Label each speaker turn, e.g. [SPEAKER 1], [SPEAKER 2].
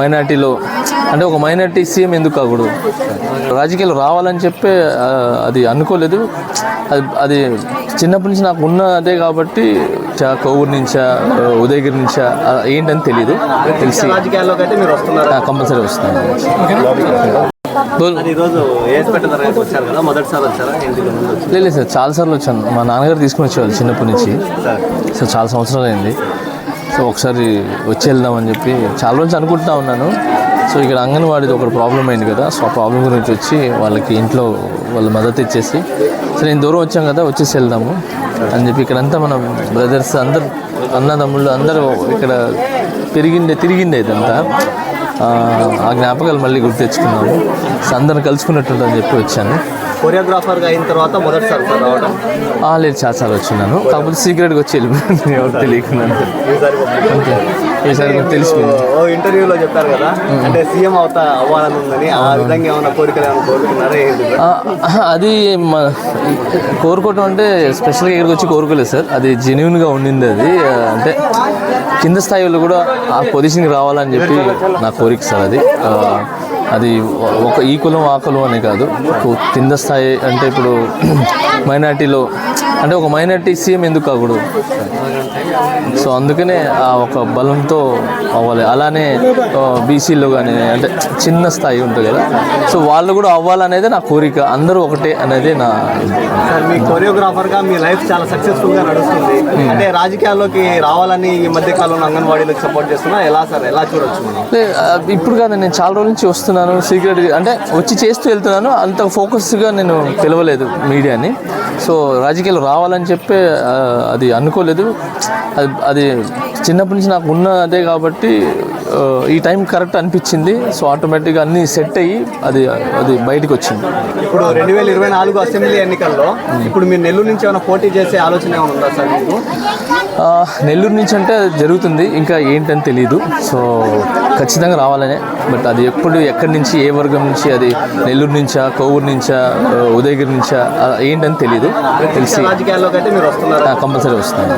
[SPEAKER 1] మైనార్టీలో. అంటే ఒక minority CM ఎందుకు కాకూడదు రాజకీయాలు రావాలని చెప్పి అది అనుకోలేదు. అది అది చిన్నప్పటి నుంచి నాకు ఉన్నదే కాబట్టి చా కొవ్వూరు నుంచా ఉదయగిరి నుంచా ఏంటని తెలియదు తెలిసి కంపల్సరీ వస్తాను. బోల్.
[SPEAKER 2] అది ఈరోజు ఏసుపేట తరగతి వచ్చారు కదా మొదటిసారి వచ్చారా? ఇంటికి ముందు వచ్చి
[SPEAKER 1] లేదు సార్ చాలాసార్లు వచ్చాను. మా నాన్నగారు తీసుకుని వచ్చేవాళ్ళు చిన్నప్పటి నుంచి.
[SPEAKER 2] సార్.
[SPEAKER 1] సో చాలా సంవత్సరాలు అయింది సో ఒకసారి వచ్చి వెళ్దామని చెప్పి చాలా రోజు అనుకుంటా ఉన్నాను. సో ఇక్కడ అంగన్వాడిది ఒక ప్రాబ్లం అయింది కదా సో ఆ ప్రాబ్లం గురించి వచ్చి వాళ్ళకి ఇంట్లో వాళ్ళ మద్దతు ఇచ్చేసి సో నేను దూరం వచ్చాం కదా వచ్చేసి వెళ్దాము. అని చెప్పి ఇక్కడంతా మనం బ్రదర్స్ అందరు అన్నదమ్ముళ్ళు అందరూ ఇక్కడ పెరిగిండే తిరిగిండే ఇదంతా. ఆ, జ్ఞాపకాలు మళ్ళీ గుర్తు తెచ్చుకున్నాము. సో అందరం కలుసుకున్నట్టుందని చెప్పి వచ్చాను.
[SPEAKER 2] కొరియోగ్రాఫర్గా అయిన తర్వాత మొదటిసారి సార్ రావడం?
[SPEAKER 1] లేదు చాలాసార్లు వచ్చినాను. కాకపోతే సీక్రెట్గా వచ్చి వెళ్ళిపోయాను. ఎవరు తెలియకుండా.
[SPEAKER 2] ఈసారి
[SPEAKER 1] నాకు తెలిసిపోయింది.
[SPEAKER 2] ఓ ఇంటర్వ్యూలో చెప్పారు కదా అంటే సీఎం అవుతా అవ్వాలని ఉందని ఆ విధంగా ఏమైనా కోరికలు ఏమైనా కోరుకున్నారా ఏంటి?
[SPEAKER 1] అది మ- కోరుకోవటం అంటే స్పెషల్గా ఇక్కడికి వచ్చి కోరుకోలేదు సార్. అది జెన్యున్గా ఉండింది అది. అంటే కింద స్థాయిలో కూడా ఆ పొజిషన్కి రావాలని చెప్పి నా కోరిక సార్ అది. ఆ, అది ఒక ఈ కులం ఆ కులం అనే కాదు. కింద స్థాయి అంటే ఇప్పుడు మైనార్టీలో అంటే ఒక మైనార్టీ సీఎం ఎందుకు కాకూడదు సో అందుకనే ఆ ఒక బలంతో అవ్వాలి. అలానే బీసీలో కానీ అంటే చిన్న స్థాయి ఉంటుంది కదా. సో వాళ్ళు కూడా అవ్వాలనేది నా కోరిక. అందరూ ఒకటే అనేది నా
[SPEAKER 2] సార్ మీ కొరియోగ్రాఫర్గా మీ లైఫ్ చాలా సక్సెస్ఫుల్గా నడుస్తుంది. అంటే రాజకీయాల్లోకి రావాలని ఈ మధ్య కాలంలో అంగన్వాడీలకు సపోర్ట్ చేస్తున్నా ఎలా సార్? ఎలా చూడొచ్చు
[SPEAKER 1] ఇప్పుడు కాదు నేను చాలా రోజుల నుంచి వస్తున్నాను సీక్రెట్ అంటే వచ్చి చేస్తూ వెళ్తున్నాను అంత ఫోకస్గా నేను పిలవలేదు మీడియాని. సో రాజకీయాలు రావాలని చెప్పి అది అనుకోలేదు. అది అది చిన్నప్పటి నుంచి నాకు ఉన్నదే కాబట్టి ఈ టైం కరెక్ట్ అనిపించింది. సో ఆటోమేటిక్గా అన్నీ సెట్ అయ్యి అది అది బయటకు వచ్చింది
[SPEAKER 2] ఇప్పుడు రెండు వేల ఇరవై నాలుగు అసెంబ్లీ ఎన్నికల్లో ఇప్పుడు మీరు నెల్లూరు నుంచి ఏమైనా పోటీ చేసే ఆలోచన ఏమైనా ఉందా సార్ మీకు?
[SPEAKER 1] నెల్లూరు నుంచి అంటే అది జరుగుతుంది. ఇంకా ఏంటని తెలియదు సో ఖచ్చితంగా రావాలనే. బట్ అది ఎప్పుడు ఎక్కడి నుంచి ఏ వర్గం నుంచి అది నెల్లూరు నుంచా కొవ్వూరు నుంచా ఉదయగిరి నుంచా ఏంటని తెలియదు తెలిసి కంపల్సరీ వస్తాను.